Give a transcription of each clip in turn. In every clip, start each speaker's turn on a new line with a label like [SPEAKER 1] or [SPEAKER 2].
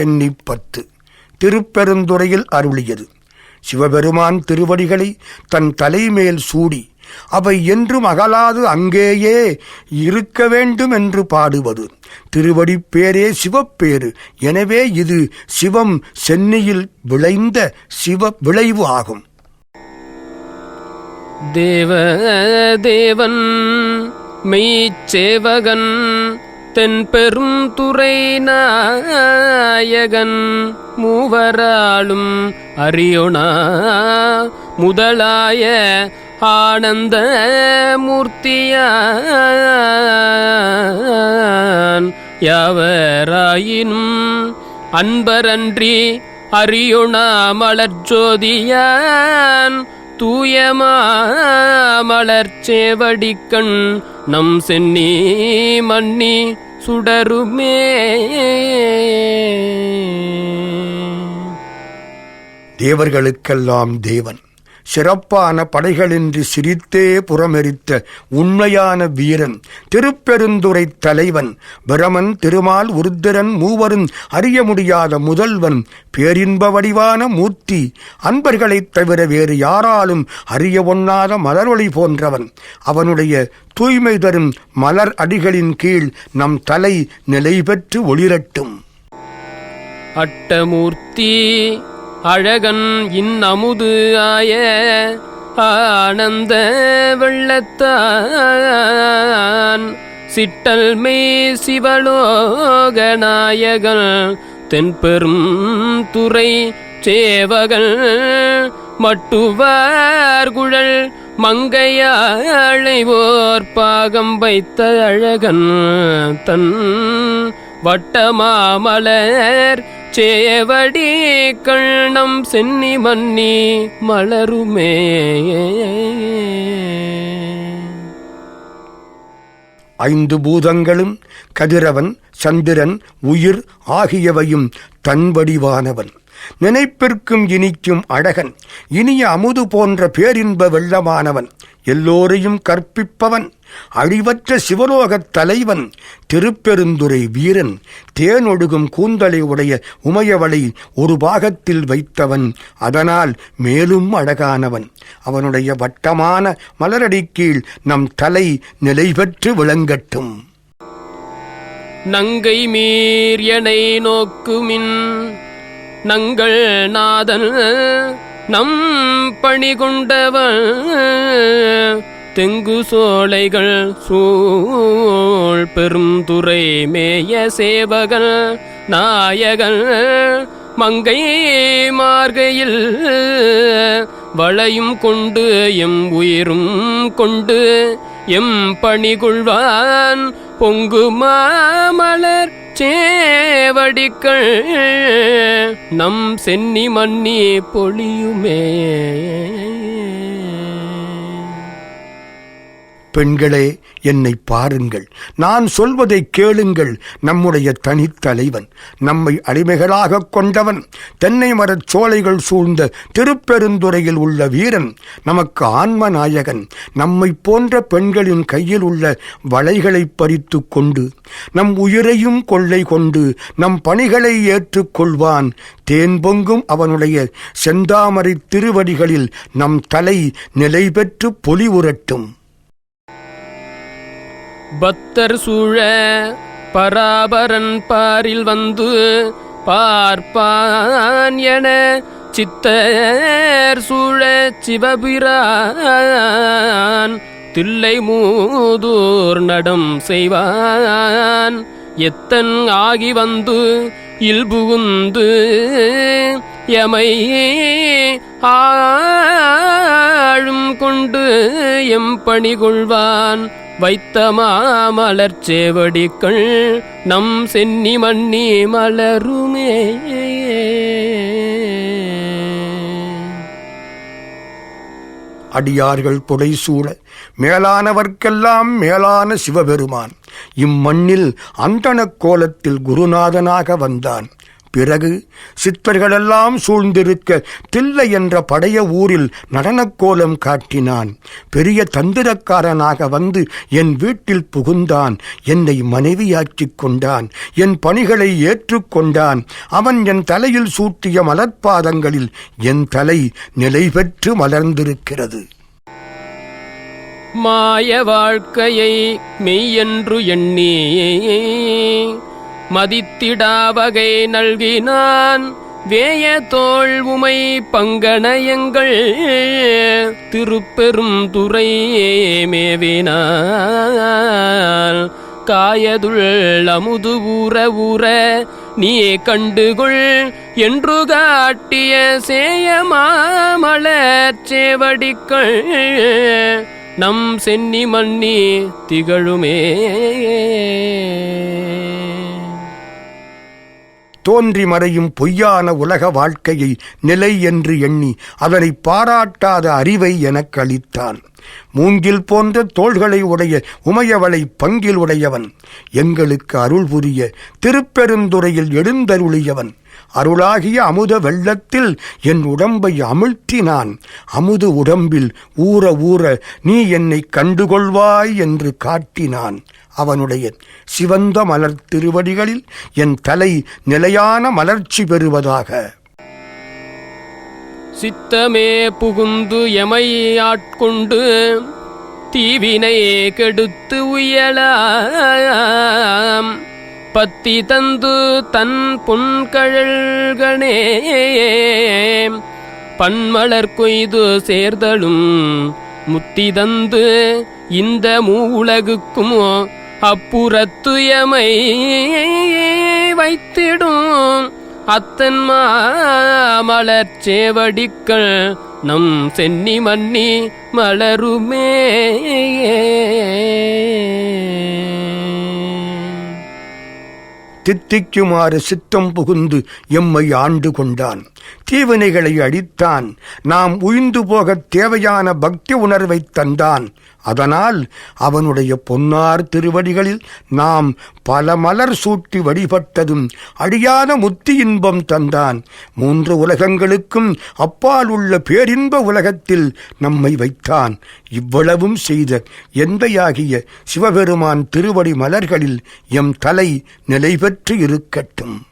[SPEAKER 1] சென்னிப்பத்து திருப்பெருந்துறையில் அருளியது. சிவபெருமான் திருவடிகளை தன் தலைமேல் சூடி அவை என்றும் அகலாது அங்கேயே இருக்க வேண்டும் என்று பாடுவது. திருவடி பேரே சிவப்பேறு எனவே இது சிவம் சென்னியில் விளைந்த சிவ விளைவு ஆகும்.
[SPEAKER 2] தேவ தேவன் மெய்ச்சேவகன் தென்பெரும் துறை நாயகன் மூவராளும் அறியொணா முதலாய ஆனந்த மூர்த்தியான் யாவராயினும் அன்பரன்றி அறியொணா மலர்ஜோதியான் தூயமா மலர்ச்சேவடிக்கண் நம் சென்னி மன்னி சுடருமே.
[SPEAKER 1] தேவர்களுக்கெல்லாம் தேவன். சிறப்பான படைகளின்றி சிரித்தே புறமெரித்த உண்மையான வீரன் திருப்பெருந்துரை தலைவன் பிரமன் திருமால் உருத்திரன் மூவரும் அறிய முடியாத முதல்வன் பேரின்ப வடிவான மூர்த்தி அன்பர்களைத் தவிர வேறு யாராலும் அறிய ஒண்ணாத மலரொளி போன்றவன். அவனுடைய தூய்மை தரும் மலர் அடிகளின் கீழ் நம் தலை நிலை பெற்று ஒளிரட்டும்.
[SPEAKER 2] அட்டமூர்த்தி அழகன் இன்னமுது ஆய ஆனந்த வெள்ளத்தான். சிட்டல் மே சிவலோகநாயகன் தென்பெரும் துறை சேவகன். மட்டுவார் குழல் மங்கையாழைவோர் பாகம் வைத்த அழகன் தன் வட்டமாமலர் சேவடி கண்ணம் சென்னி மன்னி மலருமே.
[SPEAKER 1] ஐந்து பூதங்களும் கதிரவன் சந்திரன் உயிர் ஆகியவையும் தன்வடிவானவன் நினைப்பிற்கும் இனிக்கும் அழகன் இனிய அமுது போன்ற பேரின்ப வெள்ளமானவன். எல்லோரையும் கற்பிப்பவன். அழிவற்ற சிவலோகத் தலைவன் திருப்பெருந்துரை வீரன் தேனொடுகும் கூந்தலை உடைய உமையவளை ஒரு பாகத்தில் வைத்தவன் அதனால் மேலும் அழகானவன். அவனுடைய வட்டமான மலரடி கீழ் நம் தலை நிலை பெற்று விளங்கட்டும்.
[SPEAKER 2] நங்கை மீரியனை நோக்குமின் நங்கள் நாதன் நம் பணிகொண்டவன் தெங்கு சோலைகள் சூழ் பெருந்துறை மேய சேவகன் நாயகன் மங்கை மார்கையில் வளையும் கொண்டு எம் உயிரும் கொண்டு எம் பணிகொள்வான் பொங்கு மாமலர் சேவடிக்கள். நம் சென்னி மன்னி பொழியுமே.
[SPEAKER 1] பெண்களே என்னை பாருங்கள். நான் சொல்வதை கேளுங்கள் நம்முடைய தனித்தலைவன். நம்மை அடிமைகளாக கொண்டவன். தென்னை மரச் சோலைகள் சூழ்ந்த திருப்பெருந்துறையில் உள்ள வீரன் நமக்கு ஆன்ம நாயகன் நம்மை போன்ற பெண்களின் கையில் உள்ள வளைகளை பறித்து கொண்டு நம் உயிரையும் கொள்ளை கொண்டு நம் பணிகளை ஏற்றுக்கொள்வான் தேன் பொங்கும் அவனுடைய செந்தாமரை திருவடிகளில் நம் தலை நிலை பெற்று பொலிவுரட்டும்
[SPEAKER 2] பத்தர் சூழ பராபரன் பாரில் வந்து பார்ப்பான் என சித்தர் சூழ சிவபிரான் தில்லை மூதூர் நடம் செய்வான் எத்தன் ஆகி வந்து இல்புகுந்து எமை ஆழும் கொண்டு எம் பணி கொள்வான் வைத்த மாமலர் சேவடிக்கள் நம் சென்னி மன்னி மலருமே.
[SPEAKER 1] அடியார்கள் புடைசூழ மேலானவர்க்கெல்லாம் மேலான சிவபெருமான். இம்மண்ணில் அந்தணக் கோலத்தில் குருநாதனாக வந்தான். பிறகு சித்தர்களெல்லாம் சூழ்ந்திருக்க தில்லை என்ற படைய ஊரில் நடனக் கோலம் காட்டினான். பெரிய தந்திரக்காரனாக வந்து என் வீட்டில் புகுந்தான். என்னை மனைவியாக்கிக் கொண்டான். என் பணிகளை ஏற்றுக்கொண்டான். அவன் என் தலையில் சூட்டிய மலர்பாதங்களில் என் தலை நிலை பெற்று மலர்ந்திருக்கிறது.
[SPEAKER 2] மாய வாழ்க்கையை மெய்யென்று எண்ணி மதித்திடாவகை நல்கினான். வேய தோல் உமை பங்கணயங்கள் திருப்பெரும் துறை மேவினான் காயதுள் அமுது ஊற ஊற நீ கண்டுகொள் என்று காட்டிய சேய மாமலர் சேவடிக்கள். நம் சென்னி மன்னி திகழுமே.
[SPEAKER 1] தோன்றி மறையும் பொய்யான உலக வாழ்க்கையை நிலை என்று எண்ணி அதனை பாராட்டாத அறிவை எனக்கு அளித்தான். மூங்கில் போன்ற தோள்களை உடைய உமையவளை பங்கில் உடையவன். எங்களுக்கு அருள் புரிய திருப்பெருந்துறையில் எழுந்தருளியவன். அருளாகிய அமுத வெள்ளத்தில் என் உடம்பை அமிழ்த்தினான். அமுது உடம்பில் ஊற ஊற நீ என்னை கண்டுகொள்வாய் என்று காட்டினான். அவனுடைய சிவந்த மலர் திருவடிகளில் என் தலை நிலையான மலர்ச்சி பெறுவதாக.
[SPEAKER 2] சித்தமே புகுந்து எமை ஆட்கொண்டு தீவினை கெடுத்து உயலாம். பத்தி தந்து தன் பொன்கழல்கனே பன்மலர் கொய்து சேர்தலும் முத்தி தந்து இந்த மூலகுக்குமோ அப்புறத்துயமை வைத்திடும் அத்தன் மாமலர் சேவடிக்கள் நம் சென்னி மன்னி மலருமே.
[SPEAKER 1] தித்திக்குமாறு சித்தம் புகுந்து எம்மை ஆண்டு கொண்டான். தீவினைகளை அடித்தான் நாம் உய்ந்து போகத் தேவையான பக்தி உணர்வைத் தந்தான். அதனால் அவனுடைய பொன்னார் திருவடிகளில் நாம் பல மலர் சூட்டி வழிபட்டதும் அழியாத முத்தி இன்பம் தந்தான். மூன்று உலகங்களுக்கும் அப்பால் உள்ள பேரின்ப உலகத்தில் நம்மை வைத்தான். இவ்வளவும் செய்த எந்தையாகிய சிவபெருமான் திருவடி மலர்களில் எம் தலை நிலை பெற்று இருக்கட்டும்.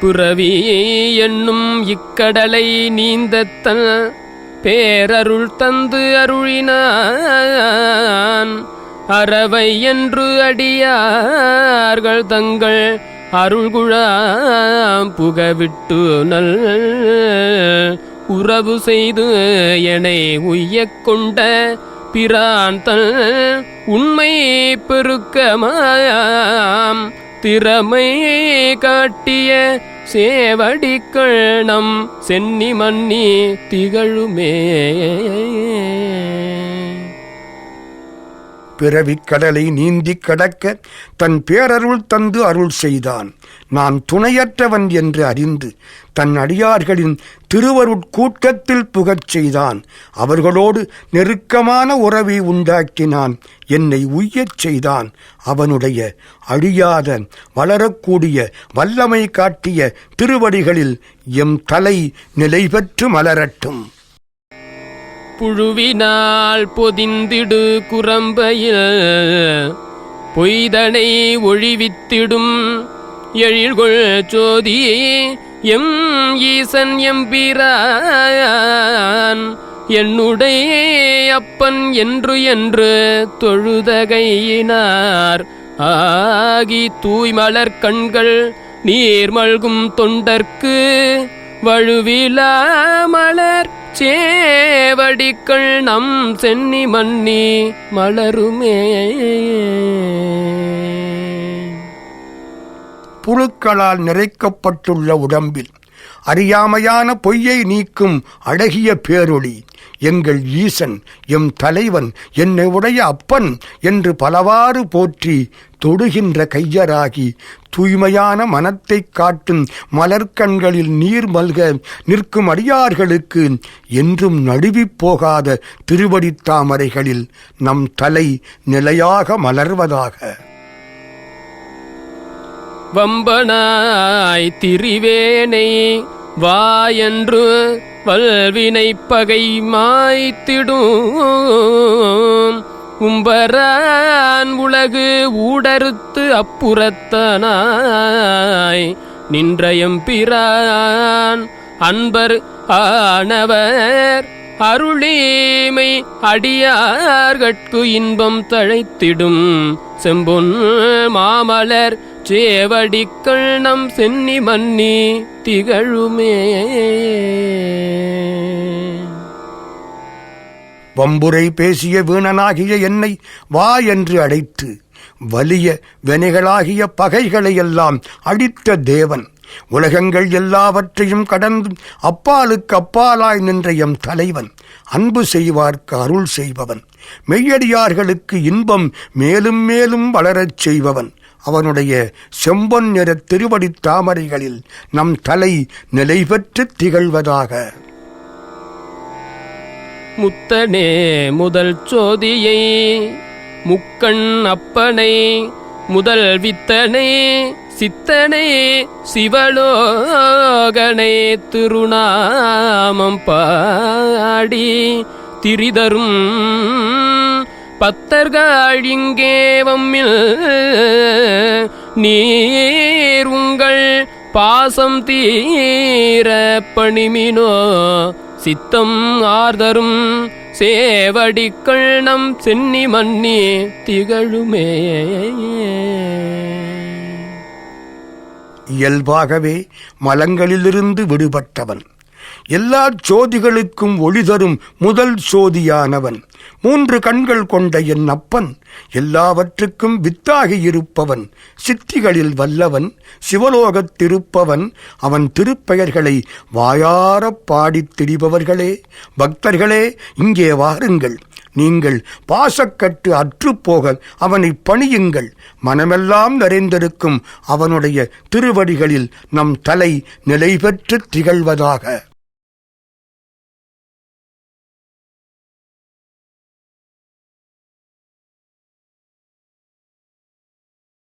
[SPEAKER 2] பிறவி என்னும் இக்கடலை நீந்தத்தன் பேரருள் தந்து அருளினான். அறவை என்று அடியார்கள் தங்கள் அருள்குழாம் புகவிட்டு நல் உறவு செய்து என்னை உய்ய கொண்ட பிரான் தன் உண்மை பெருக்கமாம். திறமை காட்டிய சேவடிக்கள் நம் சென்னி மன்னி திகழுமே.
[SPEAKER 1] பிறவிக் கடலை நீந்திக் கடக்க தன் பேரருள் தந்து அருள் செய்தான். நான் துணையற்றவன் என்று அறிந்து தன் அடியார்களின் திருவருட்கூட்டத்தில் புகச் செய்தான். அவர்களோடு நெருக்கமான உறவை உண்டாக்கினான். என்னை உய்யச் செய்தான். அவனுடைய அழியாத வளரக்கூடிய வல்லமை காட்டிய திருவடிகளில் எம் தலை நிலை பெற்று மலரட்டும்.
[SPEAKER 2] புழுவினால் பொதிந்திடு குரம்பையில் பொய்தனை ஒழிவித்திடும் எழில்கொள் சோதி எம் ஈசன் எம்பிரான் என்னுடைய அப்பன் என்று என்று தொழுதகையினார். ஆகி தூய்மலர் கண்கள் நீர் மல்கும் தொண்டர்க்கு வழுவிலா மலர் சேவடிக்கள் நம் சென்னி மன்னி மலருமே.
[SPEAKER 1] புழுக்களால் நிறைக்கப்பட்டுள்ள உடம்பில். அறியாமையான பொய்யை நீக்கும் அழகிய பேரொளி. எங்கள் ஈசன் எம் தலைவன் என்னை உடைய அப்பன் என்று பலவாறு போற்றி தொடுகின்ற கையராகி தூய்மையான மனத்தைக் காட்டும் மலர்க்கண்களில் நீர் மல்க நிற்கும் அடியார்களுக்கு என்றும் நடுவிப் போகாத திருவடித்தாமரைகளில் நம் தலை நிலையாக மலர்வதாக.
[SPEAKER 2] வம்பனாய் திரிவேனை வாயன்று வல்வினை பகை மாய்த்திடும் உம்பரான் உலகு ஊடறுத்து அப்புறத்தனாய். நின்றயம் பிரான் அன்பர் ஆனவர் அருளீமை அடியார்கட்கு இன்பம் தழைத்திடும். செம்பொன் மாமலர் சேவடிக்கள் நம் சென்னி மன்னி திகழுமே.
[SPEAKER 1] வம்புரை பேசிய வீணனாகிய என்னை வா என்று அழைத்து வலிய வெனைகளாகிய பகைகளை எல்லாம் அடித்த தேவன். உலகங்கள் எல்லாவற்றையும் கடந்து அப்பாலுக்கு அப்பாலாய் நின்ற எம் தலைவன். அன்பு செய்வார்க்கு அருள் செய்பவன். மெய்யடியார்களுக்கு இன்பம் மேலும் மேலும் வளரச் செய்பவன். அவனுடைய செம்பொன் நிற திருவடி தாமரைகளில் நம் தலை நிலை பெற்று திகழ்வதாக.
[SPEAKER 2] முத்தனே முதல் சோதியை முக்கண் அப்பனை முதல் வித்தனை சித்தனை சிவலோகனை திருநாமம் பாடி திரிதரும் பத்தர்கள் இங்கே வம்மில் நீர் உங்கள் பாசம் தீர பணிமினோ சித்தம் ஆர்தரும் சேவடிக்கள் நம் சென்னி மன்னி திகழுமே.
[SPEAKER 1] இயல்பாகவே மலங்களிலிருந்து விடுபட்டவன். எல்லா சோதிகளுக்கும் ஒளி தரும் முதல் சோதியானவன் மூன்று கண்கள் கொண்ட என் அப்பன் எல்லாவற்றுக்கும் வித்தாகியிருப்பவன் சித்திகளில் வல்லவன் சிவலோகத்திருப்பவன் அவன் திருப்பெயர்களை வாயாரப் பாடித் திரிபவர்களே பக்தர்களே இங்கே வாருங்கள். நீங்கள் பாசக்கட்டு அற்றுப்போக அவனை பணியுங்கள். மனமெல்லாம் நிறைந்திருக்கும் அவனுடைய திருவடிகளில் நம் தலை நிலை பெற்று திகழ்வதாக.